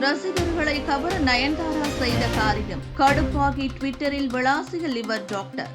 ரசிகர்களை கவர நயன்தாரா செய்த காரியம். கடுப்பாகி ட்விட்டரில் விளாசிய லிவர் டாக்டர்.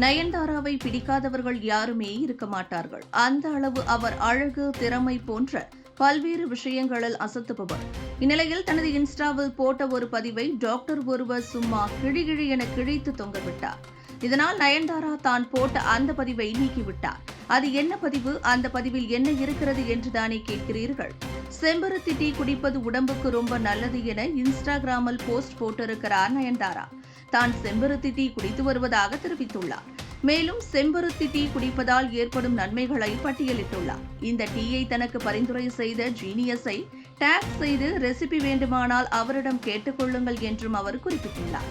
நயன்தாராவை பிடிக்காதவர்கள் யாருமே இருக்க மாட்டார்கள். அந்த அளவு அவர் அழகு திறமை போன்ற பல்வேறு விஷயங்களில் அசத்துபவர். இந்நிலையில் தனது இன்ஸ்டாவில் போட்ட ஒரு பதிவை டாக்டர் ஒருவர் சும்மா கிழிகிழி என கிழித்து தொங்கவிட்டார். இதனால் நயன்தாரா தான் போட்ட அந்த பதிவை நீக்கிவிட்டார். அது என்ன பதிவு? அந்த பதிவில் என்ன இருக்கிறது என்று தானே கேட்கிறீர்கள்? செம்பருத்தி டீ குடிப்பது உடம்புக்கு ரொம்ப நல்லது என இன்ஸ்டாகிராமில் போஸ்ட் போட்டிருக்கிறார் நயன்தாரா. தான் செம்பருத்தி டீ குடித்து வருவதாக தெரிவித்துள்ளார். மேலும் செம்பருத்தி டீ குடிப்பதால் ஏற்படும் நன்மைகளை பட்டியலிட்டுள்ளார். இந்த டீயை தனக்கு பரிந்துரை செய்த ஜீனியஸை டேக் செய்து ரெசிபி வேண்டுமானால் அவரிடம் கேட்டுக்கொள்ளுங்கள் என்றும் அவர் குறிப்பிட்டுள்ளார்.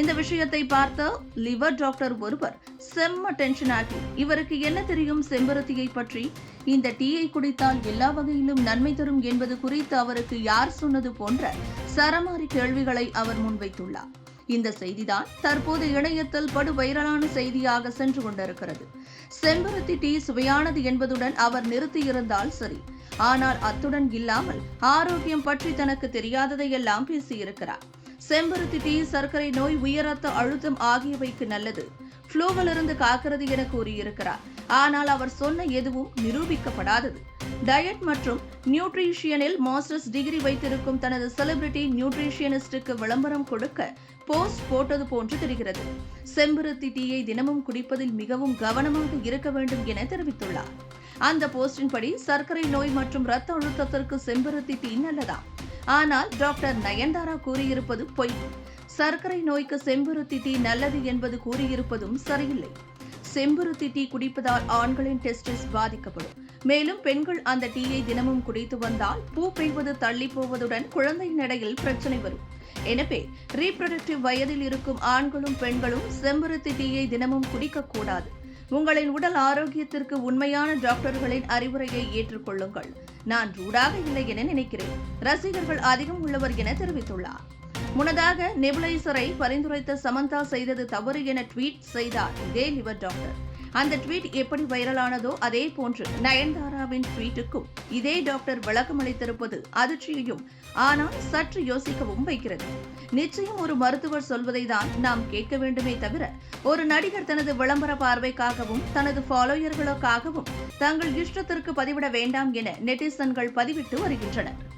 இந்த விஷயத்தை பார்த்த லிவர் டாக்டர் ஒருவர் செம்ம டென்ஷன் ஆகி இவருக்கு என்ன தெரியும் செம்பருத்தியை பற்றி? இந்த டீயை குடித்தால் எல்லா வகையிலும் நன்மை தரும் என்பது குறித்து அவருக்கு யார் சொன்னது போன்ற சரமாரி கேள்விகளை அவர் முன்வைத்துள்ளார். இந்த செய்திதான் தற்போது இணையத்தில் படு வைரலான செய்தியாக சென்று கொண்டிருக்கிறது. செம்பருத்தி டீ சுவையானது என்பதுடன் அவர் நிறுத்தியிருந்தால் சரி ஆனால் அத்துடன் இல்லாமல் ஆரோக்கியம் பற்றி தனக்கு தெரியாததையெல்லாம் பேசியிருக்கிறார். செம்பருத்தி டீ சர்க்கரை நோய் உயர் ரத்த அழுத்தம் ஆகியவைக்கு நல்லது. ஃப்ளூவிலிருந்து காக்கிறது என கூறியிருக்கிறார். ஆனால் அவர் சொன்ன எதுவும் நிரூபிக்கப்படாதது. டயட் மற்றும் நியூட்ரிஷியனில் மாஸ்டர்ஸ் டிகிரி வைத்திருக்கும் தனது செலிபிரிட்டி நியூட்ரிஷியனிஸ்டுக்கு விளம்பரம் கொடுக்க போஸ்ட் போட்டது போன்று தெரிகிறது. செம்பருத்தி டீயை தினமும் குடிப்பதில் மிகவும் கவனமாக இருக்க வேண்டும் என தெரிவித்துள்ளார். அந்த போஸ்டின்படி சர்க்கரை நோய் மற்றும் இரத்த அழுத்தத்திற்கு செம்பருத்தி டீ நல்லதா? ஆனால் டாக்டர் நயன்தாரா கூறியிருப்பது பொய். சர்க்கரை நோய்க்கு செம்பருத்தி டீ நல்லது என்பது கூறியிருப்பதும் சரியில்லை. செம்பருத்தி டீ குடிப்பதால் ஆண்களின் டெஸ்டிஸ் பாதிக்கப்படும். மேலும் பெண்கள் அந்த டீயை தினமும் குடித்து வந்தால் பூ பெய்வது தள்ளி போவதுடன் குழந்தையின் எடையில் பிரச்சனை வரும். எனவே ரீப்ரொடக்டிவ் வயதில் இருக்கும் ஆண்களும் பெண்களும் செம்பருத்தி டீயை தினமும் குடிக்கக்கூடாது. உங்களின் உடல் ஆரோக்கியத்திற்கு உண்மையான டாக்டர்களின் அறிவுரையை ஏற்றுக்கொள்ளுங்கள். நான் ரூடாக இல்லை என நினைக்கிறேன். ரசிகர்கள் அதிகம் உள்ளவர் என தெரிவித்துள்ளார். முன்னதாக நெபுலைசரை பரிந்துரைத்த சமந்தா செய்தது தவறு என ட்வீட் செய்தார். இதே லிவர் டாக்டர். அந்த ட்வீட் எப்படி வைரலானதோ அதே போன்று நயன்தாராவின் ட்வீட்டுக்கும் இதே டாக்டர் விளக்கமளித்திருப்பது அதிர்ச்சியையும் ஆனால் சற்று யோசிக்கவும் வைக்கிறது. நிச்சயம் ஒரு மருத்துவர் சொல்வதை தான் நாம் கேட்க வேண்டுமே தவிர ஒரு நடிகர் தனது விளம்பர பார்வைக்காகவும் தனது ஃபாலோயர்களுக்காகவும் தங்கள் இஷ்டத்திற்கு பதிவிட வேண்டாம் என நெட்டிசன்கள் பதிவிட்டு வருகின்றனர்.